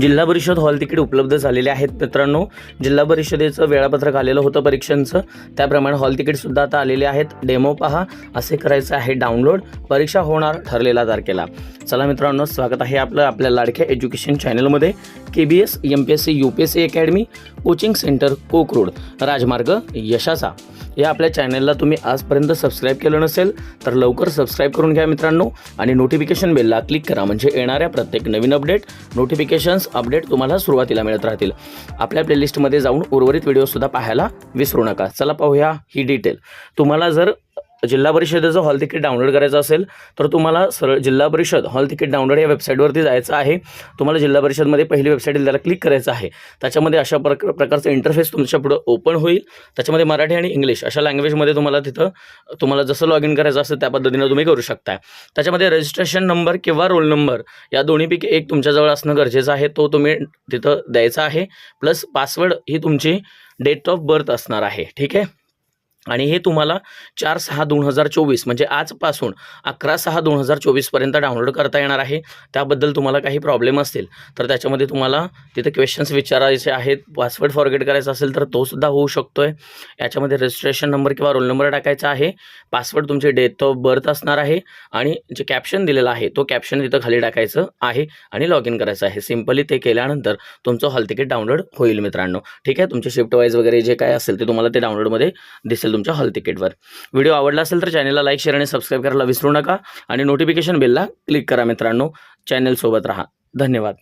जिल्हा परिषद hall ticket उपलब्ध झालेले आहेत. मित्रांनो जिल्हा परिषदेचं वेळापत्रक आलेलं होतं परीक्षांचं. त्याप्रमाणे हॉल तिकीटसुद्धा आता आलेले आहेत. डेमो पहा असे करायचं आहे डाउनलोड. परीक्षा होणार ठरलेल्या तारखेला. चला मित्रांनो स्वागत आहे आपलं आपल्या लाडक्या एज्युकेशन चॅनलमध्ये. K B S M P S C U P S C academy coaching centre Kokrod. राजमार्ग यशाचा. या आपल्या चॅनलला तुम्ही आजपर्यंत सबस्क्राईब केलं नसेल तर लवकर सबस्क्राईब करून घ्या मित्रांनो आणि नोटिफिकेशन बेलला क्लिक करा. म्हणजे येणाऱ्या प्रत्येक नवीन अपडेट नोटिफिकेशन्स अपडेट तुम्हाला सुरुवातीला मिळत राहतील. आपल्या प्लेलिस्टमध्ये जाऊन उर्वरित व्हिडिओसुद्धा पाहायला विसरू नका. चला पाहूया ही डिटेल तुम्हाला जर जिल्हा परिषदेचं हॉल तिकीट डाउनलोड करायचं असेल तर तुम्हाला सरळ जिल्हा परिषद हॉल तिकीट डाउनलोड या वेबसाईटवरती जायचं आहे. तुम्हाला जिल्हा परिषदमध्ये पहिली वेबसाईट त्याला क्लिक करायचं आहे. त्याच्यामध्ये अशा प्रक प्रकारचं इंटरफेस तुमच्या पुढं ओपन होईल. त्याच्यामध्ये मराठी आणि इंग्लिश अशा लँग्वेजमध्ये तुम्हाला तिथं तुम्हाला जसं लॉग इन करायचं असेल त्या पद्धतीनं तुम्ही करू शकता त्याच्यामध्ये रजिस्ट्रेशन नंबर किंवा रोल नंबर या दोन्हीपैकी एक तुमच्याजवळ असणं गरजेचं आहे. तो तुम्ही तिथं द्यायचा आहे. प्लस पासवर्ड ही तुमची डेट ऑफ बर्थ असणार आहे. ठीक आहे? आणि हे तुम्हाला चार सहा दोन हजार चोवीस म्हणजे आजपासून अकरा सहा दोन हजार चोवीसपर्यंत डाउनलोड करता येणार आहे. त्याबद्दल तुम्हाला काही प्रॉब्लेम असतील तर त्याच्यामध्ये तुम्हाला तिथे क्वेश्चन्स विचारायचे आहेत पासवर्ड फॉरगेट करायचा असेल तर तो सुद्धा होऊ शकतो आहे याच्यामध्ये रजिस्ट्रेशन नंबर किंवा रोल नंबर टाकायचा आहे. पासवर्ड तुमचे डेट ऑफ बर्थ असणार आहे आणि जे कॅप्शन दिलेलं आहे तो कॅप्शन तिथं खाली टाकायचं आहे आणि लॉग इन करायचं आहे. सिम्पली ते केल्यानंतर तुमचं हॉल तिकीट डाउनलोड होईल मित्रांनो. ठीक आहे? तुमचे शिफ्ट वाईज वगैरे जे काय असेल ते तुम्हाला ते डाउनलोडमध्ये दिसेल. तुमच्या हॉल तिकीटवर. व्हिडिओ आवडला असेल तर चॅनलला लाईक शेअर आणि सबस्क्राईब करायला विसरू नका. आणि नोटिफिकेशन बेलला क्लिक करा मित्रांनो. चॅनलसोबत राहा. धन्यवाद.